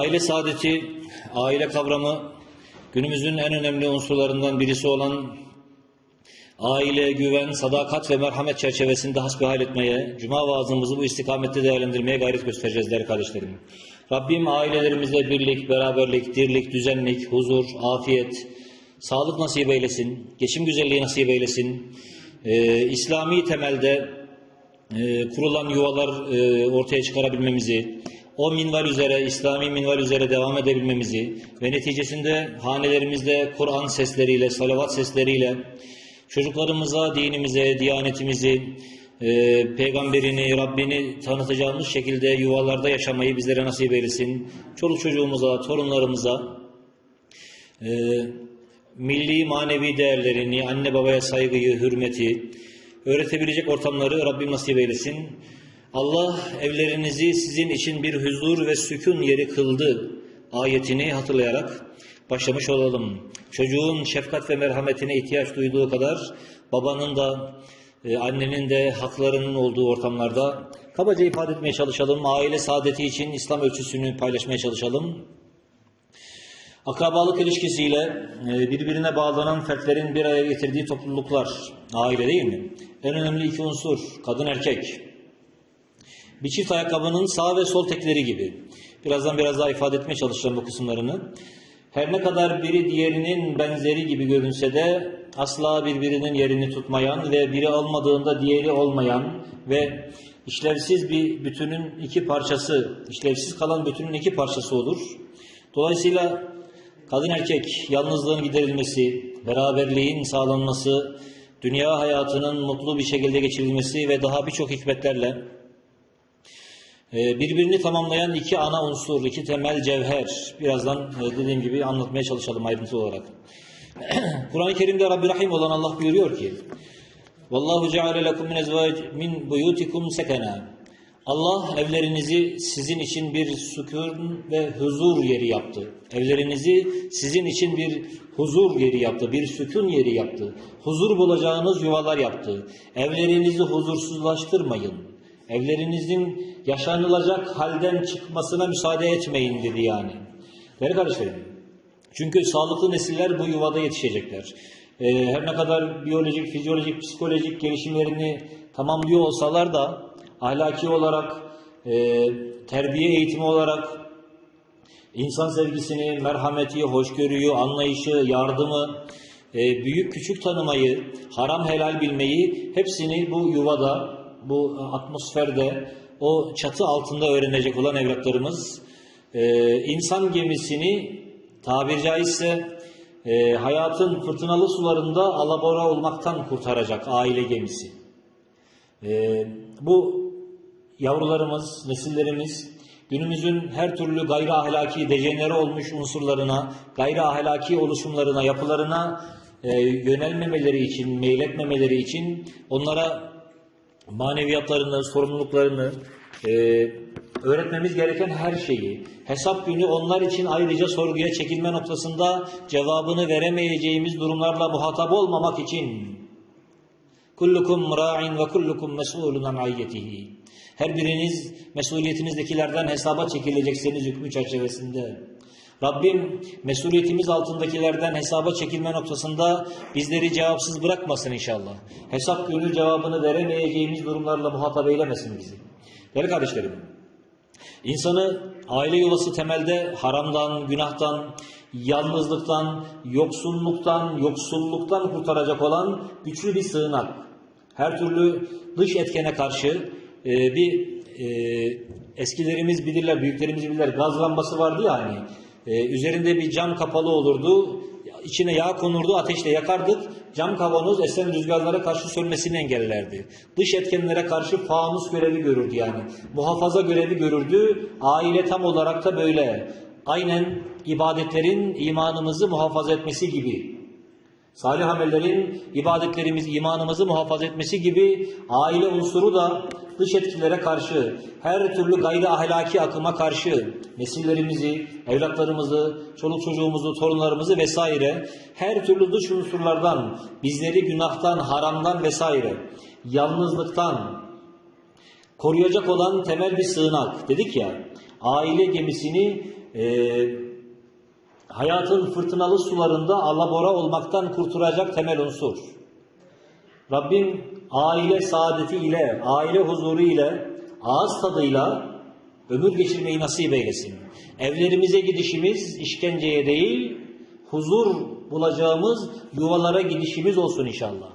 Aile saadeti, aile kavramı günümüzün en önemli unsurlarından birisi olan aile, güven, sadakat ve merhamet çerçevesinde hasbihal etmeye, cuma vaazımızı bu istikamette değerlendirmeye gayret göstereceğiz değerli kardeşlerim. Rabbim ailelerimizde birlik, beraberlik, dirlik, düzenlik, huzur, afiyet, sağlık nasip eylesin, geçim güzelliği nasip eylesin. Ee, İslami temelde e, kurulan yuvalar e, ortaya çıkarabilmemizi, o minval üzere, İslami minval üzere devam edebilmemizi ve neticesinde hanelerimizde Kur'an sesleriyle, salavat sesleriyle çocuklarımıza, dinimize, diyanetimizi, e, peygamberini, Rabbini tanıtacağımız şekilde yuvalarda yaşamayı bizlere nasip eylesin. Çoluk çocuğumuza, torunlarımıza e, milli manevi değerlerini, anne babaya saygıyı, hürmeti öğretebilecek ortamları Rabbim nasip eylesin. Allah evlerinizi sizin için bir huzur ve sükun yeri kıldı ayetini hatırlayarak başlamış olalım. Çocuğun şefkat ve merhametine ihtiyaç duyduğu kadar babanın da e, annenin de haklarının olduğu ortamlarda kabaca ifade etmeye çalışalım. Aile saadeti için İslam ölçüsünü paylaşmaya çalışalım. Akrabalık ilişkisiyle e, birbirine bağlanan fertlerin bir araya getirdiği topluluklar, aile değil mi? En önemli iki unsur, kadın erkek. Bir çift ayakkabının sağ ve sol tekleri gibi. Birazdan biraz daha ifade etmeye çalışacağım bu kısımlarını. Her ne kadar biri diğerinin benzeri gibi görünse de asla birbirinin yerini tutmayan ve biri olmadığında diğeri olmayan ve işlevsiz bir bütünün iki parçası, işlevsiz kalan bütünün iki parçası olur. Dolayısıyla kadın erkek yalnızlığın giderilmesi, beraberliğin sağlanması, dünya hayatının mutlu bir şekilde geçirilmesi ve daha birçok hikmetlerle birbirini tamamlayan iki ana unsur, iki temel cevher. Birazdan e, dediğim gibi anlatmaya çalışalım ayrıntılı olarak. Kur'an-ı Kerim'de Rabbi Rahim olan Allah buyuruyor ki Vallahu ceale lekum min ezvac min buyutikum sekena. Allah evlerinizi sizin için bir sükun ve huzur yeri yaptı. Evlerinizi sizin için bir huzur yeri yaptı, bir sükun yeri yaptı. Huzur bulacağınız yuvalar yaptı. Evlerinizi huzursuzlaştırmayın. Evlerinizin yaşanılacak halden çıkmasına müsaade etmeyin dedi yani. Değerli kardeşlerim, çünkü sağlıklı nesiller bu yuvada yetişecekler. Ee, her ne kadar biyolojik, fizyolojik, psikolojik gelişimlerini tamamlıyor olsalar da ahlaki olarak, e, terbiye eğitimi olarak insan sevgisini, merhameti, hoşgörüyü, anlayışı, yardımı, e, büyük küçük tanımayı, haram helal bilmeyi hepsini bu yuvada, bu atmosferde, o çatı altında öğrenecek olan evlatlarımız e, insan gemisini tabiri caizse e, hayatın fırtınalı sularında alabora olmaktan kurtaracak aile gemisi. E, bu yavrularımız, nesillerimiz günümüzün her türlü gayri ahlaki dejenere olmuş unsurlarına, gayri ahlaki oluşumlarına, yapılarına e, yönelmemeleri için, meyletmemeleri için onlara maneviyatlarını, sorumluluklarını, e, öğretmemiz gereken her şeyi, hesap günü onlar için ayrıca sorguya çekilme noktasında cevabını veremeyeceğimiz durumlarla muhatap olmamak için kullukum ra'in ve kullukum mes'ulun an ayyetihi. Her biriniz mesuliyetinizdekilerden hesaba çekileceksiniz hükmü çerçevesinde. Rabbim mesuliyetimiz altındakilerden hesaba çekilme noktasında bizleri cevapsız bırakmasın inşallah. Hesap günü cevabını veremeyeceğimiz durumlarla muhatap eylemesin bizi. Değerli kardeşlerim, insanı aile yuvası temelde haramdan, günahtan, yalnızlıktan, yoksulluktan, yoksulluktan kurtaracak olan güçlü bir sığınak. Her türlü dış etkene karşı e, bir e, eskilerimiz bilirler, büyüklerimiz bilirler. Gaz lambası vardı ya hani. E, üzerinde bir cam kapalı olurdu. İçine yağ konurdu, ateşle yakardık. Cam kavanoz esen rüzgarlara karşı sönmesini engellerdi. Dış etkenlere karşı fanus görevi görürdü yani. Muhafaza görevi görürdü. Aile tam olarak da böyle. Aynen ibadetlerin imanımızı muhafaza etmesi gibi. Salih amellerin ibadetlerimiz, imanımızı muhafaza etmesi gibi aile unsuru da dış etkilere karşı, her türlü gayri ahlaki akıma karşı nesillerimizi, evlatlarımızı, çoluk çocuğumuzu, torunlarımızı vesaire her türlü dış unsurlardan, bizleri günahtan, haramdan vesaire, yalnızlıktan koruyacak olan temel bir sığınak. Dedik ya, aile gemisini e, hayatın fırtınalı sularında alabora olmaktan kurtaracak temel unsur. Rabbim aile saadeti ile, aile huzuru ile, ağız tadıyla ömür geçirmeyi nasip eylesin. Evlerimize gidişimiz işkenceye değil, huzur bulacağımız yuvalara gidişimiz olsun inşallah.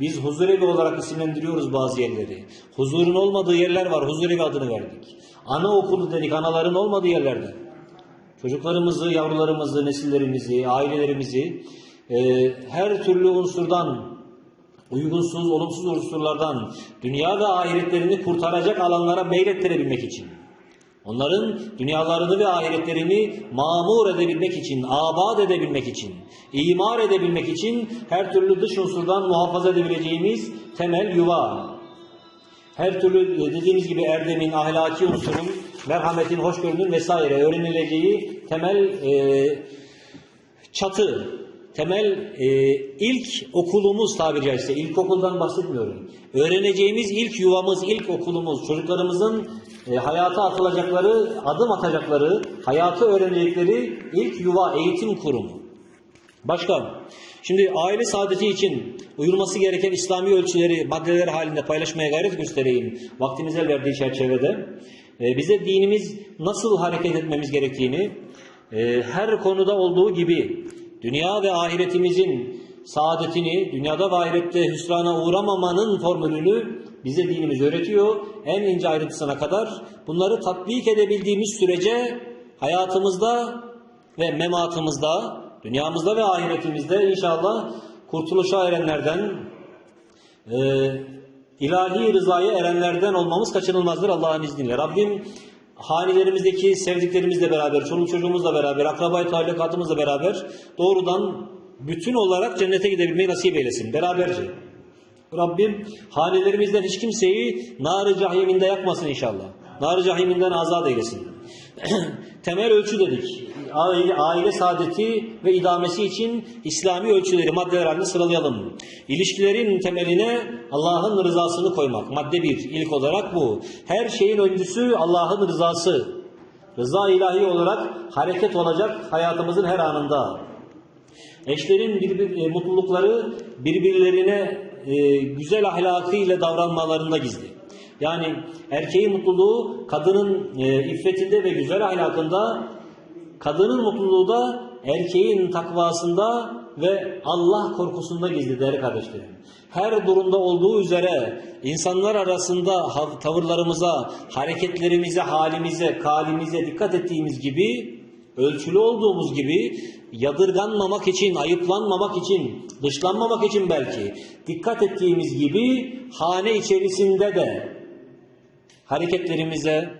Biz huzurevi olarak isimlendiriyoruz bazı yerleri. Huzurun olmadığı yerler var, huzurevi adını verdik. Anaokulu dedik, anaların olmadığı yerlerde. Çocuklarımızı, yavrularımızı, nesillerimizi, ailelerimizi e, her türlü unsurdan, uygunsuz, olumsuz unsurlardan dünya ve ahiretlerini kurtaracak alanlara meylettirebilmek için, onların dünyalarını ve ahiretlerini mamur edebilmek için, abad edebilmek için, imar edebilmek için her türlü dış unsurdan muhafaza edebileceğimiz temel yuva, her türlü e, dediğimiz gibi erdemin, ahlaki unsurun, merhametin, hoşgörünün vesaire öğrenileceği temel e, çatı, temel e, ilk okulumuz tabiri caizse, ilkokuldan bahsetmiyorum. Öğreneceğimiz ilk yuvamız, ilk okulumuz, çocuklarımızın e, hayata atılacakları, adım atacakları, hayatı öğrenecekleri ilk yuva, eğitim kurumu. Başka, şimdi aile saadeti için uyulması gereken İslami ölçüleri maddeler halinde paylaşmaya gayret göstereyim. Vaktimiz el verdiği çerçevede. Ee, bize dinimiz nasıl hareket etmemiz gerektiğini, e, her konuda olduğu gibi dünya ve ahiretimizin saadetini, dünyada ve ahirette hüsrana uğramamanın formülünü bize dinimiz öğretiyor. En ince ayrıntısına kadar bunları tatbik edebildiğimiz sürece hayatımızda ve mematımızda, dünyamızda ve ahiretimizde inşallah kurtuluşa erenlerden, e, ilahi rızaya erenlerden olmamız kaçınılmazdır Allah'ın izniyle. Rabbim hanilerimizdeki sevdiklerimizle beraber, çoluk çocuğumuzla beraber, akrabayı talukatımızla beraber doğrudan bütün olarak cennete gidebilmeyi nasip eylesin. Beraberce. Rabbim hanelerimizden hiç kimseyi nar-ı cahiminde yakmasın inşallah. Nar-ı cahiminden azat eylesin. Temel ölçü dedik. Aile, aile saadeti ve idamesi için İslami ölçüleri maddeler halinde sıralayalım. İlişkilerin temeline Allah'ın rızasını koymak. Madde bir. ilk olarak bu. Her şeyin öncüsü Allah'ın rızası. Rıza ilahi olarak hareket olacak hayatımızın her anında. Eşlerin birbir, e, mutlulukları birbirlerine e, güzel ahlakıyla davranmalarında gizli. Yani erkeğin mutluluğu kadının e, iffetinde ve güzel ahlakında, kadının mutluluğu da erkeğin takvasında ve Allah korkusunda gizli değerli kardeşlerim. Her durumda olduğu üzere insanlar arasında tavırlarımıza, hareketlerimize, halimize, kalimize dikkat ettiğimiz gibi ölçülü olduğumuz gibi yadırganmamak için, ayıplanmamak için, dışlanmamak için belki dikkat ettiğimiz gibi hane içerisinde de hareketlerimize,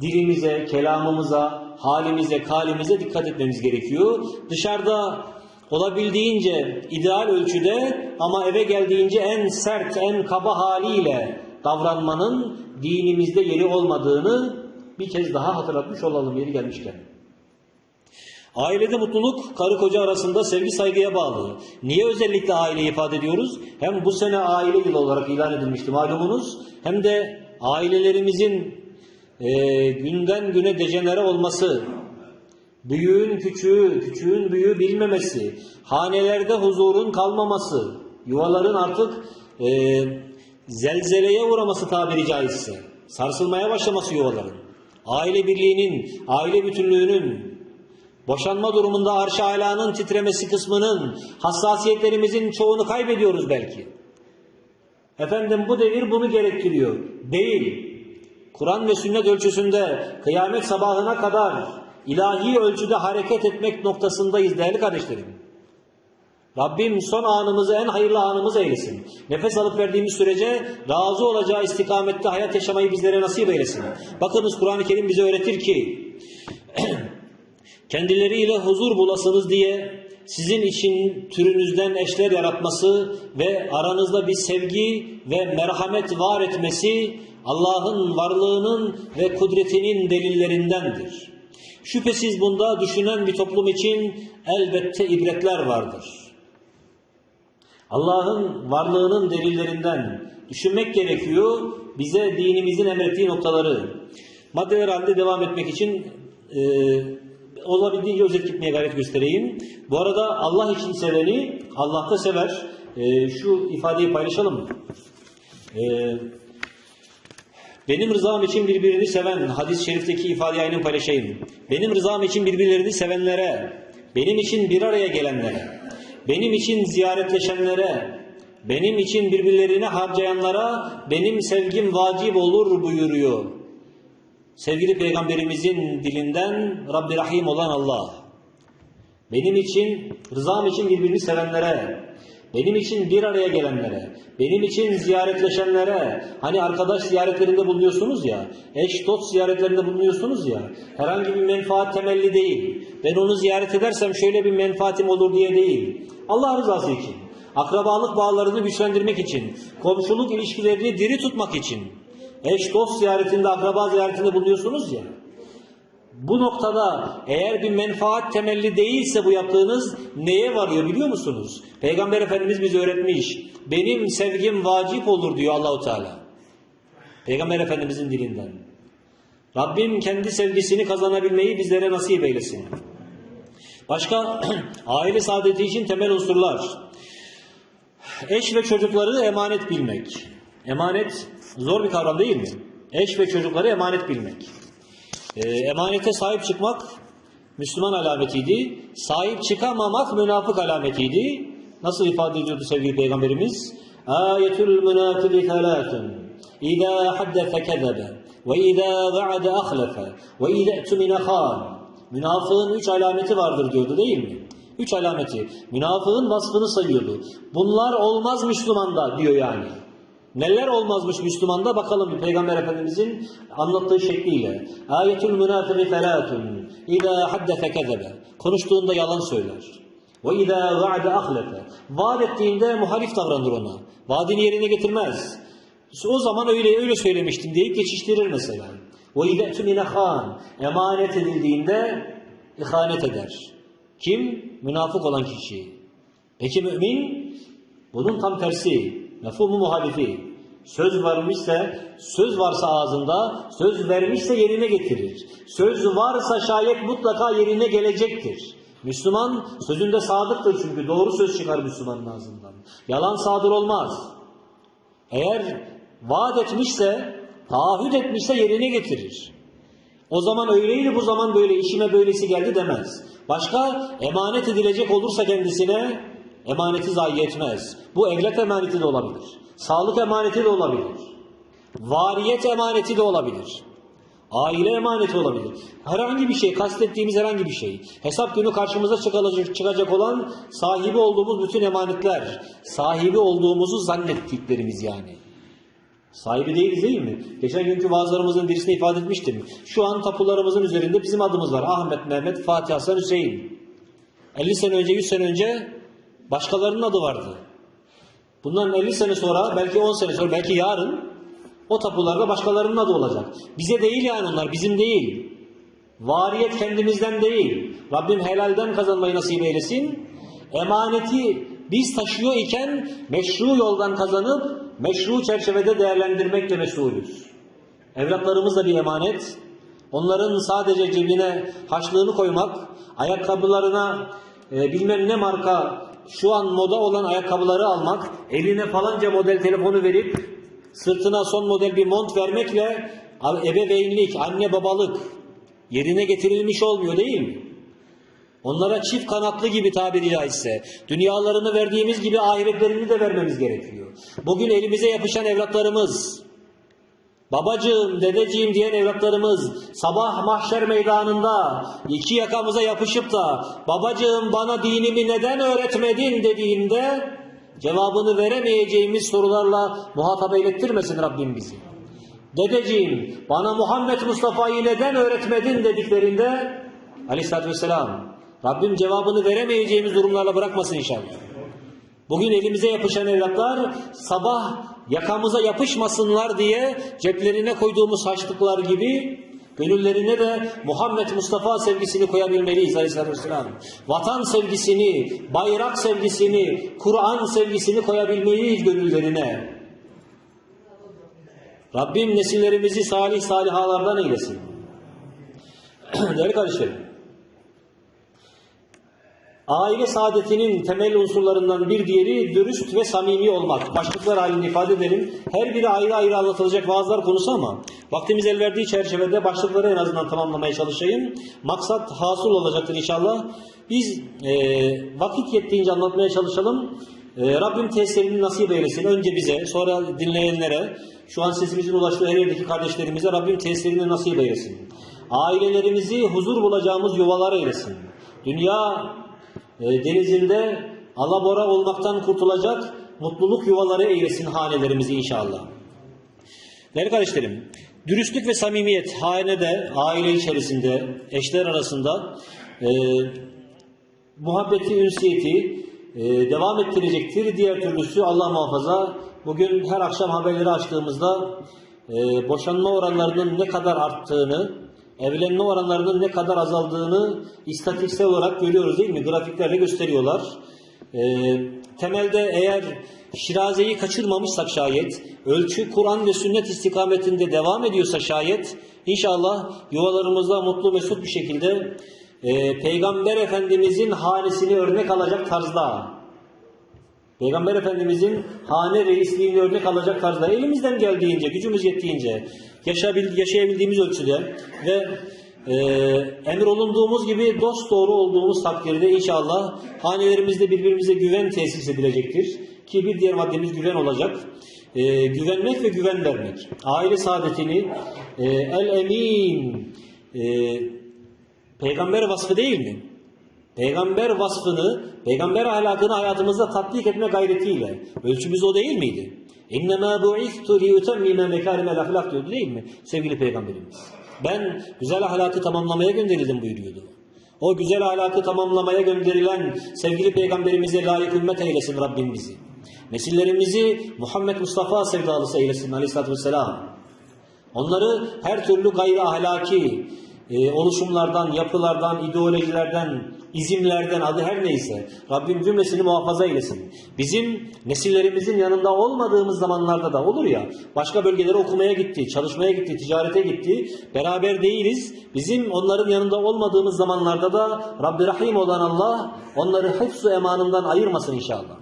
dilimize, kelamımıza, halimize, kalimize dikkat etmemiz gerekiyor. Dışarıda olabildiğince ideal ölçüde ama eve geldiğince en sert, en kaba haliyle davranmanın dinimizde yeri olmadığını bir kez daha hatırlatmış olalım yeri gelmişken. Ailede mutluluk karı koca arasında sevgi saygıya bağlı. Niye özellikle aile ifade ediyoruz? Hem bu sene aile yılı olarak ilan edilmişti malumunuz. Hem de ailelerimizin e, günden güne dejenere olması, büyüğün küçüğü, küçüğün büyüğü bilmemesi, hanelerde huzurun kalmaması, yuvaların artık e, zelzeleye uğraması tabiri caizse, sarsılmaya başlaması yuvaların, aile birliğinin, aile bütünlüğünün, Boşanma durumunda alanın titremesi kısmının hassasiyetlerimizin çoğunu kaybediyoruz belki. Efendim bu devir bunu gerektiriyor. Değil. Kur'an ve sünnet ölçüsünde kıyamet sabahına kadar ilahi ölçüde hareket etmek noktasındayız değerli kardeşlerim. Rabbim son anımızı en hayırlı anımız eylesin. Nefes alıp verdiğimiz sürece razı olacağı istikamette hayat yaşamayı bizlere nasip eylesin. Bakınız Kur'an-ı Kerim bize öğretir ki kendileriyle huzur bulasınız diye sizin için türünüzden eşler yaratması ve aranızda bir sevgi ve merhamet var etmesi Allah'ın varlığının ve kudretinin delillerindendir. Şüphesiz bunda düşünen bir toplum için elbette ibretler vardır. Allah'ın varlığının delillerinden düşünmek gerekiyor. Bize dinimizin emrettiği noktaları. Maddeler halinde devam etmek için e, olabildiğince özet gitmeye gayret göstereyim. Bu arada Allah için seveni Allah da sever. E, şu ifadeyi paylaşalım mı? E, benim rızam için birbirini seven, hadis-i şerifteki ifadeyi aynen paylaşayım. Benim rızam için birbirlerini sevenlere, benim için bir araya gelenlere, benim için ziyaretleşenlere, benim için birbirlerini harcayanlara benim sevgim vacip olur buyuruyor. Sevgili Peygamberimizin dilinden Rabbi Rahim olan Allah. Benim için, rızam için birbirini sevenlere, benim için bir araya gelenlere, benim için ziyaretleşenlere, hani arkadaş ziyaretlerinde bulunuyorsunuz ya, eş dost ziyaretlerinde bulunuyorsunuz ya, herhangi bir menfaat temelli değil. Ben onu ziyaret edersem şöyle bir menfaatim olur diye değil. Allah rızası için, akrabalık bağlarını güçlendirmek için, komşuluk ilişkilerini diri tutmak için, eş dost ziyaretinde, akraba ziyaretinde bulunuyorsunuz ya, bu noktada eğer bir menfaat temelli değilse bu yaptığınız neye varıyor biliyor musunuz? Peygamber Efendimiz bize öğretmiş. Benim sevgim vacip olur diyor Allahu Teala. Peygamber Efendimizin dilinden. Rabbim kendi sevgisini kazanabilmeyi bizlere nasip eylesin. Başka aile saadeti için temel unsurlar. Eş ve çocukları emanet bilmek. Emanet zor bir kavram değil mi? Eş ve çocukları emanet bilmek. E, emanete sahip çıkmak Müslüman alametiydi. Sahip çıkamamak münafık alametiydi. Nasıl ifade ediyordu sevgili Peygamberimiz? Ayetül münafiki thalâtun. İzâ haddese kezebe ve izâ ve'ade ahlefe ve izâ e'tumine khân. Münafığın üç alameti vardır diyordu değil mi? Üç alameti. Münafığın vasfını sayıyordu. Bunlar olmaz Müslümanda diyor yani. Neler olmazmış Müslümanda bakalım Peygamber Efendimizin anlattığı şekliyle. Ayetül münafıkı felatun. İzâ haddese kezebe. Konuştuğunda yalan söyler. Ve izâ va'de ahlefe. Vaat ettiğinde muhalif davranır ona. Vaadini yerine getirmez. O zaman öyle öyle söylemiştim deyip geçiştirir mesela. Ve izâ tümine khan. Emanet edildiğinde ihanet eder. Kim? Münafık olan kişi. Peki mümin? Bunun tam tersi. Mefhumu muhalifi. Söz varmışsa, söz varsa ağzında, söz vermişse yerine getirir. Söz varsa şayet mutlaka yerine gelecektir. Müslüman sözünde sadıktır çünkü doğru söz çıkar Müslümanın ağzından. Yalan sadır olmaz. Eğer vaat etmişse, taahhüt etmişse yerine getirir. O zaman öyleydi bu zaman böyle işime böylesi geldi demez. Başka emanet edilecek olursa kendisine emaneti zayi etmez. Bu evlat emaneti de olabilir. Sağlık emaneti de olabilir. Variyet emaneti de olabilir. Aile emaneti olabilir. Herhangi bir şey, kastettiğimiz herhangi bir şey. Hesap günü karşımıza çıkacak, çıkacak olan sahibi olduğumuz bütün emanetler. Sahibi olduğumuzu zannettiklerimiz yani. Sahibi değiliz değil mi? Geçen günkü vaazlarımızın birisine ifade etmiştim. Şu an tapularımızın üzerinde bizim adımız var. Ahmet, Mehmet, Fatih, Hasan, Hüseyin. 50 sene önce, 100 sene önce başkalarının adı vardı. Bundan 50 sene sonra, belki 10 sene sonra, belki yarın o tapularda başkalarının adı olacak. Bize değil yani onlar, bizim değil. Variyet kendimizden değil. Rabbim helalden kazanmayı nasip eylesin. Emaneti biz taşıyor iken meşru yoldan kazanıp meşru çerçevede değerlendirmekle mesulüz. Evlatlarımız da bir emanet. Onların sadece cebine haçlığını koymak, ayakkabılarına e, bilmem ne marka şu an moda olan ayakkabıları almak, eline falanca model telefonu verip sırtına son model bir mont vermekle ebeveynlik, anne babalık yerine getirilmiş olmuyor değil mi? Onlara çift kanatlı gibi tabiri caizse, dünyalarını verdiğimiz gibi ahiretlerini de vermemiz gerekiyor. Bugün elimize yapışan evlatlarımız, babacığım, dedeciğim diyen evlatlarımız, sabah mahşer meydanında iki yakamıza yapışıp da, babacığım bana dinimi neden öğretmedin dediğinde, cevabını veremeyeceğimiz sorularla muhatap eylettirmesin Rabbim bizi. Dedeciğim, bana Muhammed Mustafa'yı neden öğretmedin dediklerinde, aleyhissalatü vesselam, Rabbim cevabını veremeyeceğimiz durumlarla bırakmasın inşallah. Bugün elimize yapışan evlatlar sabah yakamıza yapışmasınlar diye ceplerine koyduğumuz haçlıklar gibi gönüllerine de Muhammed Mustafa sevgisini koyabilmeliyiz aleyhissalatü vesselam. Vatan sevgisini, bayrak sevgisini, Kur'an sevgisini koyabilmeliyiz gönüllerine. Rabbim nesillerimizi salih salihalardan eylesin. Değerli kardeşlerim, aile saadetinin temel unsurlarından bir diğeri dürüst ve samimi olmak. Başlıklar halinde ifade edelim. Her biri ayrı ayrı anlatılacak vaazlar konusu ama vaktimiz el verdiği çerçevede başlıkları en azından tamamlamaya çalışayım. Maksat hasıl olacaktır inşallah. Biz e, vakit yettiğince anlatmaya çalışalım. E, Rabbim tesirini nasip eylesin. Önce bize, sonra dinleyenlere, şu an sesimizin ulaştığı her yerdeki kardeşlerimize Rabbim tesirini nasip eylesin. Ailelerimizi huzur bulacağımız yuvalar eylesin. Dünya e, denizinde alabora olmaktan kurtulacak mutluluk yuvaları eylesin hanelerimizi inşallah. Değerli kardeşlerim, dürüstlük ve samimiyet hanede, aile içerisinde, eşler arasında e, muhabbeti, ünsiyeti e, devam ettirecektir. Diğer türlüsü Allah muhafaza bugün her akşam haberleri açtığımızda e, boşanma oranlarının ne kadar arttığını, evlenme oranlarının ne kadar azaldığını istatistiksel olarak görüyoruz değil mi? Grafiklerle gösteriyorlar. E, temelde eğer şirazeyi kaçırmamışsak şayet, ölçü Kur'an ve sünnet istikametinde devam ediyorsa şayet, inşallah yuvalarımızda mutlu mesut bir şekilde e, Peygamber Efendimizin hanesini örnek alacak tarzda, Peygamber Efendimizin hane reisliğini örnek alacak tarzda elimizden geldiğince, gücümüz yettiğince, yaşayabildiğimiz ölçüde ve e, emir olunduğumuz gibi dost doğru olduğumuz takdirde inşallah hanelerimizde birbirimize güven tesis edilecektir. Ki bir diğer maddemiz güven olacak. E, güvenmek ve güven vermek. Aile saadetini e, el-emin e, peygamber vasfı değil mi? Peygamber vasfını, peygamber ahlakını hayatımızda tatbik etme gayretiyle. Ölçümüz o değil miydi? İnnemâ bu'ithtu liyutemmime mekârimel ahlak diyordu değil mi sevgili peygamberimiz? Ben güzel ahlakı tamamlamaya gönderildim buyuruyordu. O güzel ahlakı tamamlamaya gönderilen sevgili peygamberimize layık ümmet eylesin Rabbim bizi. Nesillerimizi Muhammed Mustafa sevdalısı eylesin aleyhissalatü vesselam. Onları her türlü gayri ahlaki e, oluşumlardan, yapılardan, ideolojilerden, izimlerden adı her neyse Rabbim cümlesini muhafaza eylesin. Bizim nesillerimizin yanında olmadığımız zamanlarda da olur ya başka bölgelere okumaya gitti, çalışmaya gitti, ticarete gitti. Beraber değiliz. Bizim onların yanında olmadığımız zamanlarda da Rabbi Rahim olan Allah onları hıfzu emanından ayırmasın inşallah.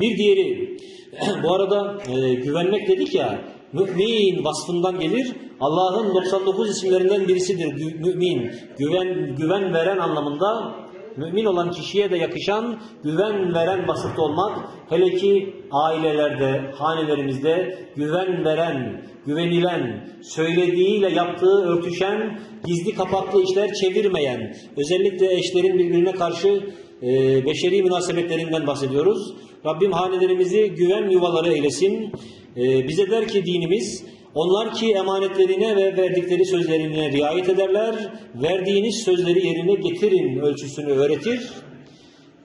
Bir diğeri bu arada e, güvenmek dedik ya mümin vasfından gelir. Allah'ın 99 isimlerinden birisidir mümin. Güven güven veren anlamında mümin olan kişiye de yakışan güven veren vasıfta olmak hele ki ailelerde, hanelerimizde güven veren, güvenilen, söylediğiyle yaptığı örtüşen, gizli kapaklı işler çevirmeyen, özellikle eşlerin birbirine karşı e, beşeri münasebetlerinden bahsediyoruz. Rabbim hanelerimizi güven yuvaları eylesin. E, bize der ki dinimiz, onlar ki emanetlerine ve verdikleri sözlerine riayet ederler, verdiğiniz sözleri yerine getirin ölçüsünü öğretir.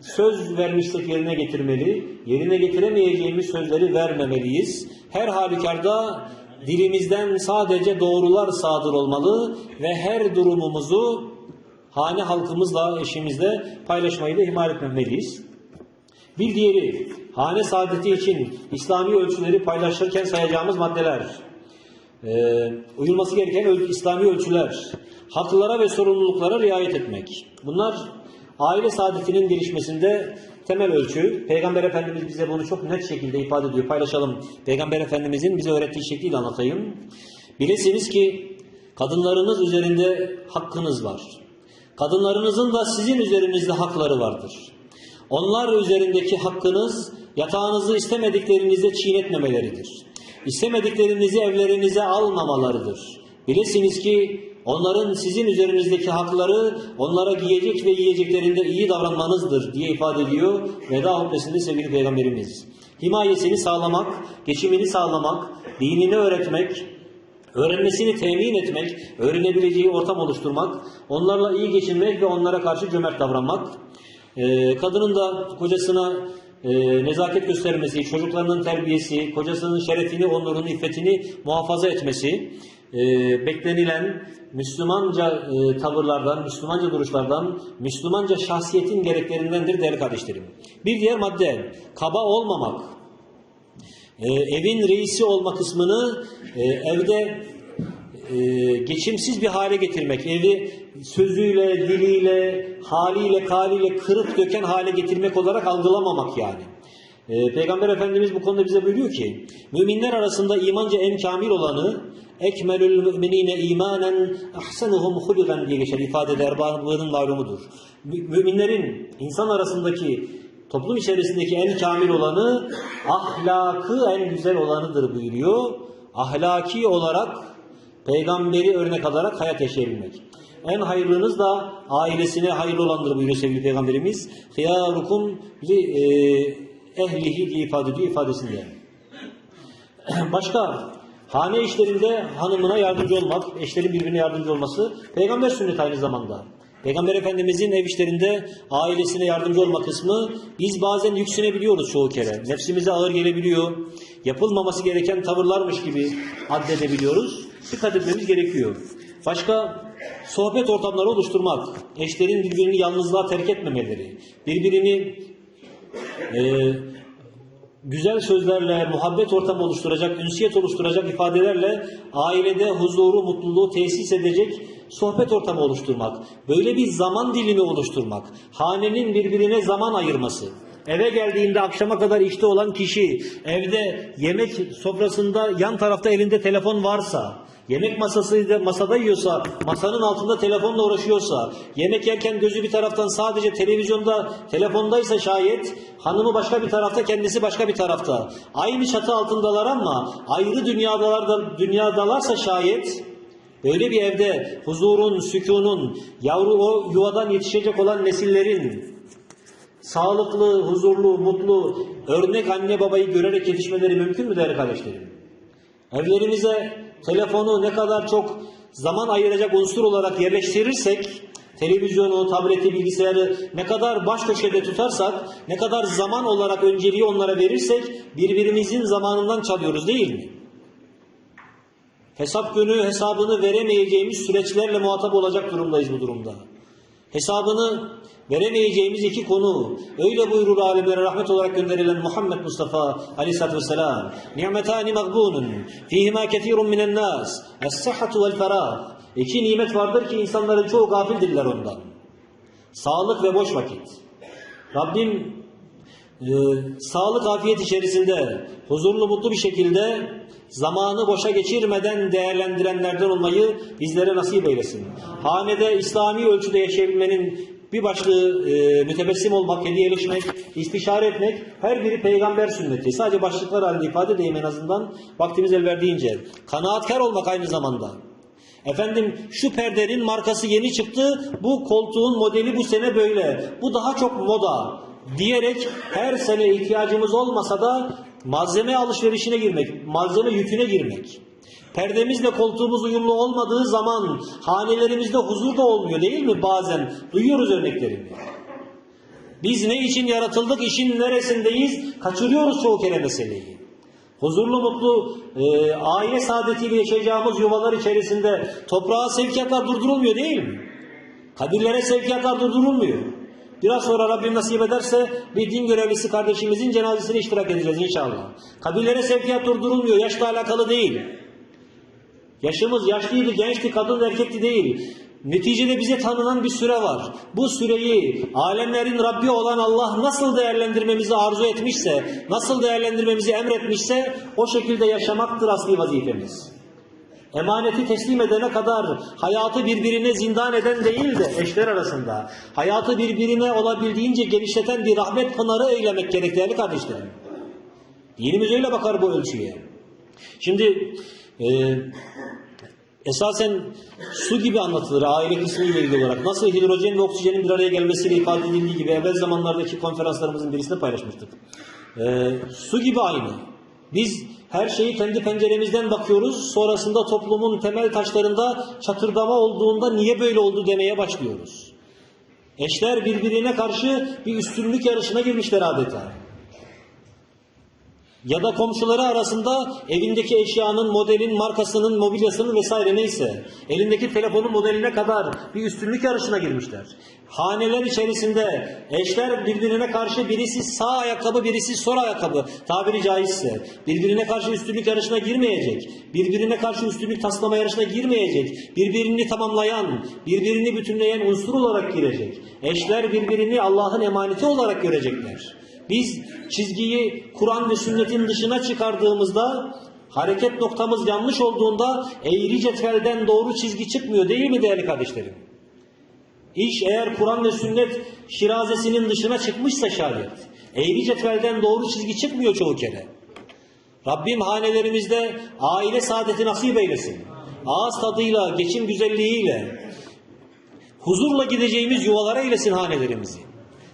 Söz vermişsek yerine getirmeli, yerine getiremeyeceğimiz sözleri vermemeliyiz. Her halükarda dilimizden sadece doğrular sadır olmalı ve her durumumuzu hane halkımızla, eşimizle paylaşmayı da ihmal etmemeliyiz. Bir diğeri, hane saadeti için İslami ölçüleri paylaşırken sayacağımız maddeler. Ee, uyulması gereken öl- İslami ölçüler. Haklara ve sorumluluklara riayet etmek. Bunlar aile saadetinin gelişmesinde temel ölçü. Peygamber Efendimiz bize bunu çok net şekilde ifade ediyor. Paylaşalım. Peygamber Efendimizin bize öğrettiği şekliyle anlatayım. Bilesiniz ki kadınlarınız üzerinde hakkınız var. Kadınlarınızın da sizin üzerinizde hakları vardır. Onlar üzerindeki hakkınız yatağınızı istemediklerinizde çiğnetmemeleridir. İstemediklerinizi evlerinize almamalarıdır. Bilesiniz ki onların sizin üzerinizdeki hakları onlara giyecek ve yiyeceklerinde iyi davranmanızdır diye ifade ediyor veda hutbesinde sevgili Peygamberimiz. Himayesini sağlamak, geçimini sağlamak, dinini öğretmek, Öğrenmesini temin etmek, öğrenebileceği ortam oluşturmak, onlarla iyi geçinmek ve onlara karşı cömert davranmak, ee, kadının da kocasına e, nezaket göstermesi, çocuklarının terbiyesi, kocasının şerefini, onurunu, iffetini muhafaza etmesi, e, beklenilen Müslümanca e, tavırlardan, Müslümanca duruşlardan, Müslümanca şahsiyetin gereklerindendir değerli kardeşlerim. Bir diğer madde, kaba olmamak, e, evin reisi olma kısmını e, evde e, geçimsiz bir hale getirmek, evi sözüyle, diliyle, haliyle, kaliyle kırıp döken hale getirmek olarak algılamamak yani. E, Peygamber Efendimiz bu konuda bize buyuruyor ki, müminler arasında imanca en kamil olanı, ekmelül müminine imanen ahsenuhum huligan diye geçer ifadede erbabının malumudur. Mü- Müminlerin insan arasındaki toplum içerisindeki en kamil olanı ahlakı en güzel olanıdır buyuruyor. Ahlaki olarak peygamberi örnek alarak hayat yaşayabilmek. En hayırlınız da ailesine hayırlı olandır buyuruyor sevgili peygamberimiz. Hıyarukum li e, ehlihi diye ifade ediyor ifadesinde. Başka hane işlerinde hanımına yardımcı olmak, eşlerin birbirine yardımcı olması peygamber sünneti aynı zamanda. Peygamber Efendimizin ev işlerinde ailesine yardımcı olma kısmı biz bazen yüksünebiliyoruz çoğu kere. Nefsimize ağır gelebiliyor. Yapılmaması gereken tavırlarmış gibi addedebiliyoruz. Dikkat etmemiz gerekiyor. Başka sohbet ortamları oluşturmak, eşlerin birbirini yalnızlığa terk etmemeleri, birbirini eee güzel sözlerle, muhabbet ortamı oluşturacak, ünsiyet oluşturacak ifadelerle ailede huzuru, mutluluğu tesis edecek sohbet ortamı oluşturmak. Böyle bir zaman dilimi oluşturmak. Hanenin birbirine zaman ayırması. Eve geldiğinde akşama kadar işte olan kişi evde yemek sofrasında yan tarafta elinde telefon varsa, yemek masası masada yiyorsa, masanın altında telefonla uğraşıyorsa, yemek yerken gözü bir taraftan sadece televizyonda, telefondaysa şayet, hanımı başka bir tarafta, kendisi başka bir tarafta. Aynı çatı altındalar ama ayrı dünyadalar da, dünyadalarsa şayet, böyle bir evde huzurun, sükunun, yavru o yuvadan yetişecek olan nesillerin, sağlıklı, huzurlu, mutlu, örnek anne babayı görerek yetişmeleri mümkün mü değerli kardeşlerim? Evlerimize telefonu ne kadar çok zaman ayıracak unsur olarak yerleştirirsek, televizyonu, tableti, bilgisayarı ne kadar baş köşede tutarsak, ne kadar zaman olarak önceliği onlara verirsek birbirimizin zamanından çalıyoruz değil mi? Hesap günü hesabını veremeyeceğimiz süreçlerle muhatap olacak durumdayız bu durumda. Hesabını veremeyeceğimiz iki konu. Öyle buyurur alemlere rahmet olarak gönderilen Muhammed Mustafa aleyhissalatü vesselam. Ni'metani mağbunun fihima kethirun minen nas. Es-sahhatu vel ferah. İki nimet vardır ki insanların çoğu gafildirler ondan. Sağlık ve boş vakit. Rabbim e, sağlık afiyet içerisinde huzurlu mutlu bir şekilde zamanı boşa geçirmeden değerlendirenlerden olmayı bizlere nasip eylesin. Hanede İslami ölçüde yaşayabilmenin bir başlığı e, mütebessim olmak, hediyeleşmek, istişare etmek her biri peygamber sünneti. Sadece başlıklar halinde ifade edeyim en azından vaktimiz el verdiğince. Kanaatkar olmak aynı zamanda. Efendim şu perdenin markası yeni çıktı, bu koltuğun modeli bu sene böyle, bu daha çok moda diyerek her sene ihtiyacımız olmasa da malzeme alışverişine girmek, malzeme yüküne girmek. Perdemizle koltuğumuz uyumlu olmadığı zaman hanelerimizde huzur da olmuyor değil mi bazen? Duyuyoruz örneklerini. Biz ne için yaratıldık, işin neresindeyiz? Kaçırıyoruz çoğu kere meseleyi. Huzurlu mutlu e, aile saadetiyle yaşayacağımız yuvalar içerisinde toprağa sevkiyatlar durdurulmuyor değil mi? Kabirlere sevkiyatlar durdurulmuyor. Biraz sonra Rabbim nasip ederse bir din görevlisi kardeşimizin cenazesine iştirak edeceğiz inşallah. Kabirlere sevkiyat durdurulmuyor. Yaşla alakalı değil. Yaşımız yaşlıydı, gençti, kadın erkekti değil. Neticede bize tanınan bir süre var. Bu süreyi alemlerin Rabbi olan Allah nasıl değerlendirmemizi arzu etmişse, nasıl değerlendirmemizi emretmişse o şekilde yaşamaktır asli vazifemiz. Emaneti teslim edene kadar hayatı birbirine zindan eden değil de eşler arasında hayatı birbirine olabildiğince genişleten bir rahmet pınarı eylemek gerek değerli kardeşlerim. Dinimiz öyle bakar bu ölçüye. Şimdi e, esasen su gibi anlatılır aile kısmı ilgili olarak. Nasıl hidrojen ve oksijenin bir araya gelmesiyle ifade edildiği gibi evvel zamanlardaki konferanslarımızın birisinde paylaşmıştık. E, su gibi aynı. Biz her şeyi kendi penceremizden bakıyoruz. Sonrasında toplumun temel taşlarında çatırdama olduğunda niye böyle oldu demeye başlıyoruz. Eşler birbirine karşı bir üstünlük yarışına girmişler adeta. Ya da komşuları arasında evindeki eşyanın, modelin, markasının, mobilyasının vesaire neyse elindeki telefonun modeline kadar bir üstünlük yarışına girmişler. Haneler içerisinde eşler birbirine karşı birisi sağ ayakkabı, birisi sol ayakkabı tabiri caizse birbirine karşı üstünlük yarışına girmeyecek. Birbirine karşı üstünlük taslama yarışına girmeyecek. Birbirini tamamlayan, birbirini bütünleyen unsur olarak girecek. Eşler birbirini Allah'ın emaneti olarak görecekler. Biz çizgiyi Kur'an ve sünnetin dışına çıkardığımızda hareket noktamız yanlış olduğunda eğri cetvelden doğru çizgi çıkmıyor değil mi değerli kardeşlerim? İş eğer Kur'an ve sünnet şirazesinin dışına çıkmışsa şayet eğri cetvelden doğru çizgi çıkmıyor çoğu kere. Rabbim hanelerimizde aile saadeti nasip eylesin. Ağız tadıyla, geçim güzelliğiyle, huzurla gideceğimiz yuvalara eylesin hanelerimizi.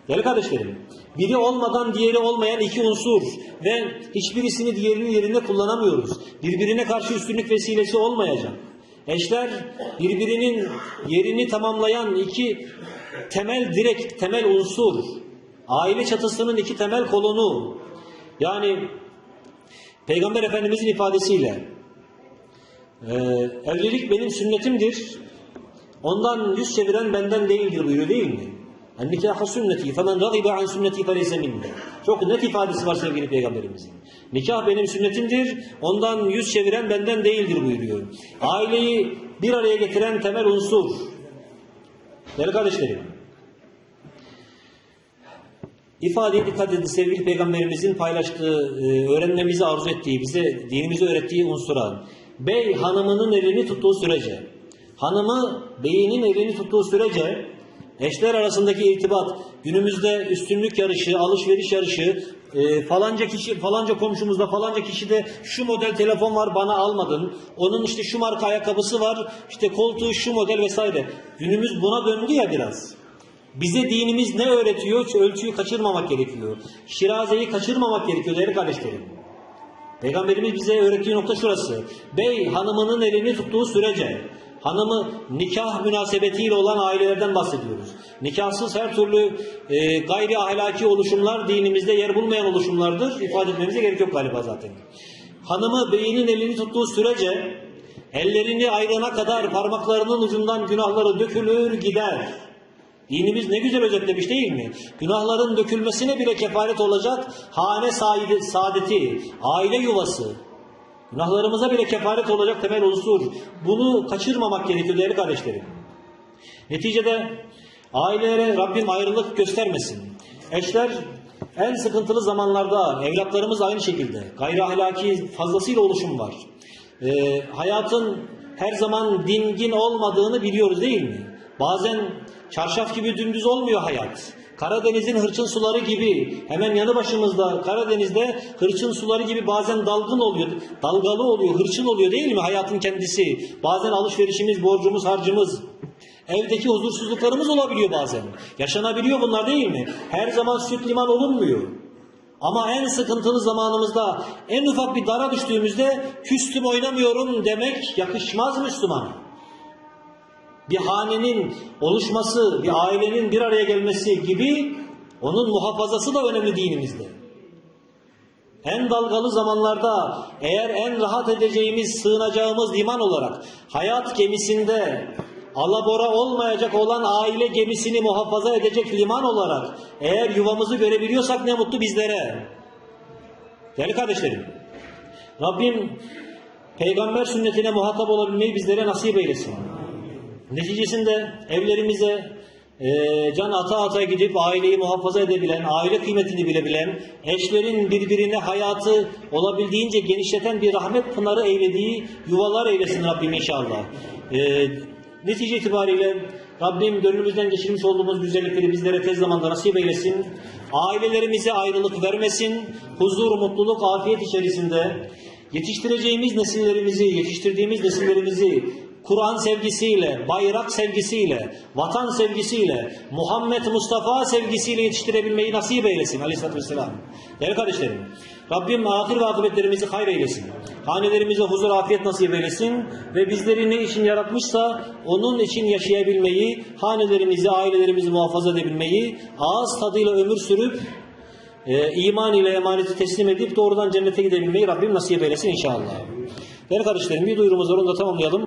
Değerli kardeşlerim, biri olmadan diğeri olmayan iki unsur ve hiçbirisini diğerinin yerine kullanamıyoruz. Birbirine karşı üstünlük vesilesi olmayacak. Eşler birbirinin yerini tamamlayan iki temel direk, temel unsur. Aile çatısının iki temel kolonu. Yani Peygamber Efendimizin ifadesiyle e, evlilik benim sünnetimdir. Ondan yüz çeviren benden değildir buyuruyor değil mi? En nikahı sünneti femen ragibe an sünneti feleyse minni. Çok net ifadesi var sevgili peygamberimizin. Nikah benim sünnetimdir. Ondan yüz çeviren benden değildir buyuruyor. Aileyi bir araya getiren temel unsur. Değerli kardeşlerim. İfadeye dikkat edin sevgili peygamberimizin paylaştığı, e, öğrenmemizi arzu ettiği, bize dinimizi öğrettiği unsura. Bey hanımının elini tuttuğu sürece, hanımı beyinin elini tuttuğu sürece eşler arasındaki irtibat, günümüzde üstünlük yarışı, alışveriş yarışı, e, falanca kişi, falanca komşumuzda falanca kişide şu model telefon var bana almadın, onun işte şu marka ayakkabısı var, işte koltuğu şu model vesaire. Günümüz buna döndü ya biraz. Bize dinimiz ne öğretiyor? Ölçüyü kaçırmamak gerekiyor. Şirazeyi kaçırmamak gerekiyor değerli kardeşlerim. Peygamberimiz bize öğrettiği nokta şurası. Bey hanımının elini tuttuğu sürece hanımı nikah münasebetiyle olan ailelerden bahsediyoruz. Nikahsız her türlü e, gayri ahlaki oluşumlar dinimizde yer bulmayan oluşumlardır. İfade etmemize gerek yok galiba zaten. Hanımı beyinin elini tuttuğu sürece ellerini ayırana kadar parmaklarının ucundan günahları dökülür gider. Dinimiz ne güzel özetlemiş değil mi? Günahların dökülmesine bile kefaret olacak hane saadeti, aile yuvası. Günahlarımıza bile kefaret olacak temel unsur. Bunu kaçırmamak gerekiyor değerli kardeşlerim. Neticede ailelere Rabbim ayrılık göstermesin. Eşler en sıkıntılı zamanlarda evlatlarımız aynı şekilde gayri ahlaki fazlasıyla oluşum var. Ee, hayatın her zaman dingin olmadığını biliyoruz değil mi? Bazen çarşaf gibi dümdüz olmuyor hayat. Karadeniz'in hırçın suları gibi hemen yanı başımızda Karadeniz'de hırçın suları gibi bazen dalgın oluyor, dalgalı oluyor, hırçın oluyor değil mi hayatın kendisi? Bazen alışverişimiz, borcumuz, harcımız, evdeki huzursuzluklarımız olabiliyor bazen. Yaşanabiliyor bunlar değil mi? Her zaman süt liman olunmuyor. Ama en sıkıntılı zamanımızda, en ufak bir dara düştüğümüzde küstüm oynamıyorum demek yakışmaz Müslüman bir hanenin oluşması, bir ailenin bir araya gelmesi gibi onun muhafazası da önemli dinimizde. En dalgalı zamanlarda eğer en rahat edeceğimiz, sığınacağımız liman olarak hayat gemisinde alabora olmayacak olan aile gemisini muhafaza edecek liman olarak eğer yuvamızı görebiliyorsak ne mutlu bizlere. Değerli kardeşlerim, Rabbim peygamber sünnetine muhatap olabilmeyi bizlere nasip eylesin. Neticesinde evlerimize e, can ata ata gidip aileyi muhafaza edebilen, aile kıymetini bilebilen, eşlerin birbirine hayatı olabildiğince genişleten bir rahmet pınarı eylediği yuvalar eylesin Rabbim inşallah. E, netice itibariyle Rabbim gönlümüzden geçirmiş olduğumuz güzellikleri bizlere tez zamanda nasip eylesin. Ailelerimize ayrılık vermesin. Huzur, mutluluk, afiyet içerisinde yetiştireceğimiz nesillerimizi, yetiştirdiğimiz nesillerimizi Kur'an sevgisiyle, bayrak sevgisiyle, vatan sevgisiyle, Muhammed Mustafa sevgisiyle yetiştirebilmeyi nasip eylesin aleyhissalatü vesselam. Değerli kardeşlerim, Rabbim ahir ve akıbetlerimizi hayır eylesin. Hanelerimize huzur, afiyet nasip eylesin ve bizleri ne için yaratmışsa onun için yaşayabilmeyi, hanelerimizi, ailelerimizi muhafaza edebilmeyi, ağız tadıyla ömür sürüp e, iman ile emaneti teslim edip doğrudan cennete gidebilmeyi Rabbim nasip eylesin inşallah. Değerli kardeşlerim bir duyurumuz var onu da tamamlayalım.